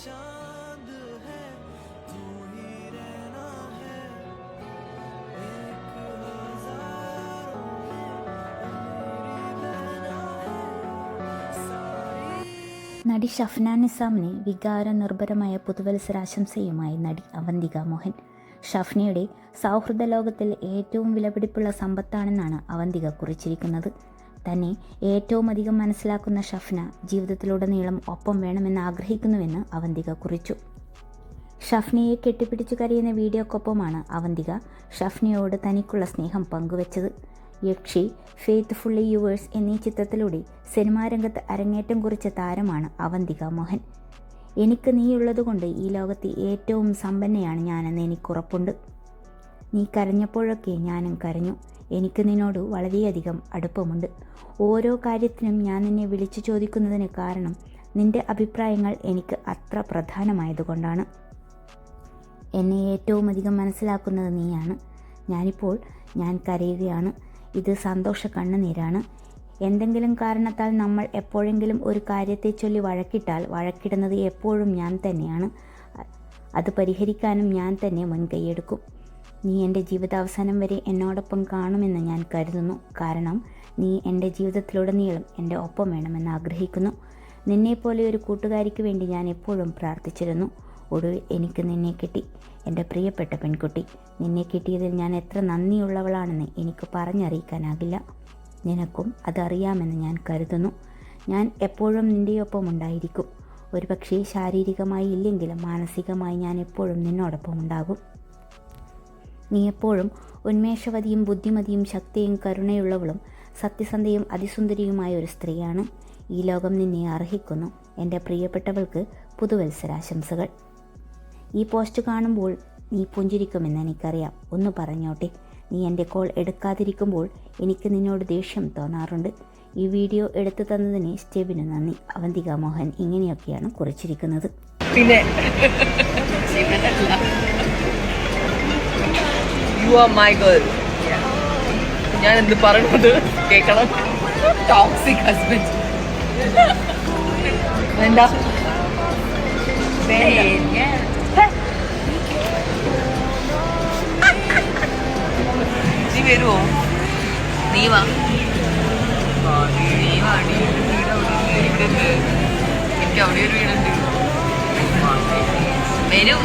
चांद है तू ही रहना है एक हजारों में मेरी बहना है सारी നടി ഷഫ്ന നിസാമിന് വികാര നിർഭരമായ പുതുവത്സരാശംസയുമായി നടി അവന്തിക മോഹൻ ഷഫ്നയുടെ സൗഹൃദ ലോകത്തിൽ ഏറ്റവും വിലപിടിപ്പുള്ള സമ്പത്താണെന്നാണ് അവന്തിക കുറിച്ചിരിക്കുന്നത് തന്നെ ഏറ്റവും അധികം മനസ്സിലാക്കുന്ന ഷഫ്ന ജീവിതത്തിലുടനീളം ഒപ്പം വേണമെന്ന് ആഗ്രഹിക്കുന്നുവെന്ന് അവന്തിക കുറിച്ചു. ഷഫ്നയെ കെട്ടിപ്പിടിച്ചു കരയുന്ന വീഡിയോക്കൊപ്പമാണ് അവന്തിക ഷഫ്നയോട് തനിക്കുള്ള സ്നേഹം പങ്കുവച്ചത്. യക്ഷി ഫെയ്ത്ത്ഫുള്ളി യുവേഴ്സ് എന്നീ ചിത്രത്തിലൂടെ സിനിമാ രംഗത്ത് അരങ്ങേറ്റം കുറിച്ച താരമാണ് അവന്തിക മോഹൻ. എനിക്ക് നീയുള്ളതുകൊണ്ട് ഈ ലോകത്തെ ഏറ്റവും സമ്പന്നയാണ് ഞാനെന്ന് എനിക്കുറപ്പുണ്ട്. നീ കരഞ്ഞപ്പോഴൊക്കെ ഞാനും കരഞ്ഞു. എനിക്ക് നിന്നോട് വളരെയധികം അടുപ്പമുണ്ട്. ഓരോ കാര്യത്തിനും ഞാൻ നിന്നെ വിളിച്ചു ചോദിക്കുന്നതിന് കാരണം നിന്റെ അഭിപ്രായങ്ങൾ എനിക്ക് അത്ര പ്രധാനമായതുകൊണ്ടാണ്. എന്നെ ഏറ്റവും അധികം മനസ്സിലാക്കുന്നത് നീയാണ്. ഞാനിപ്പോൾ ഞാൻ കരയുകയാണ്. ഇത് സന്തോഷ കണ്ണുനീരാണ്. എന്തെങ്കിലും കാരണത്താൽ നമ്മൾ എപ്പോഴെങ്കിലും ഒരു കാര്യത്തെ ചൊല്ലി വഴക്കിട്ടാൽ വഴക്കിടുന്നത് എപ്പോഴും ഞാൻ തന്നെയാണ്. അത് പരിഹരിക്കാനും ഞാൻ തന്നെ മുൻകൈയെടുക്കും. നീ എന്റെ ജീവിതാവസാനം വരെ എന്നോടൊപ്പം കാണുമെന്ന് ഞാൻ കരുതുന്നു. കാരണം നീ എന്റെ ജീവിതത്തിലുടനീളം എന്റെ ഒപ്പം വേണമെന്ന് ആഗ്രഹിക്കുന്നു. നിന്നെപ്പോലെ ഒരു കൂട്ടുകാരിക്ക് വേണ്ടി ഞാൻ എപ്പോഴും പ്രാർത്ഥിച്ചിരുന്നു. ഒടുവിൽ എനിക്ക് നിന്നെ കിട്ടി. എന്റെ പ്രിയപ്പെട്ട പെൺകുട്ടി നിന്നെ കിട്ടിയതിൽ ഞാൻ എത്ര നന്ദിയുള്ളവളാണെന്ന് എനിക്ക് പറഞ്ഞറിയിക്കാനാകില്ല. നിനക്കും അതറിയാമെന്ന് ഞാൻ കരുതുന്നു. ഞാൻ എപ്പോഴും നിന്റെയൊപ്പം ഉണ്ടായിരിക്കും. ഒരുപക്ഷേ ശാരീരികമായി ഇല്ലെങ്കിലും മാനസികമായി ഞാൻ എപ്പോഴും നിന്നോടൊപ്പം ഉണ്ടാകും. നീ എപ്പോഴും ഉന്മേഷവതിയും ബുദ്ധിമതിയും ശക്തിയും കരുണയുള്ളവളും സത്യസന്ധയും അതിസുന്ദരിയുമായ ഒരു സ്ത്രീയാണ്. ഈ ലോകം നിന്നെ അർഹിക്കുന്നു. എന്റെ പ്രിയപ്പെട്ടവൾക്ക് പുതുവത്സരാശംസകൾ. ഈ പോസ്റ്റ് കാണുമ്പോൾ നീ പുഞ്ചിരിക്കുമെന്ന് എനിക്കറിയാം. ഒന്ന് പറഞ്ഞോട്ടെ. നീ എന്റെ കോൾ എടുക്കാതിരിക്കുമ്പോൾ എനിക്ക് നിന്നോട് ദേഷ്യം തോന്നാറുണ്ട്. ഈ വീഡിയോ എടുത്തു തന്നതിന് സ്റ്റെബിന് നന്ദി. അവന്തിക മോഹൻ ഇങ്ങനെയൊക്കെയാണ് കുറിച്ചിരിക്കുന്നത്. പിന്നെ യു ആർ മൈ ഗേൾ ഞാൻ എന്ത് പറയണത്? കേൾക്കണം ടോക്സിക് ഹസ്ബൻഡ് വേണ്ട. നീ വരുമോ നീ വാ. നീ വാടി. എനിക്ക് അവിടെ ഒരു വീടുണ്ട്. വരും.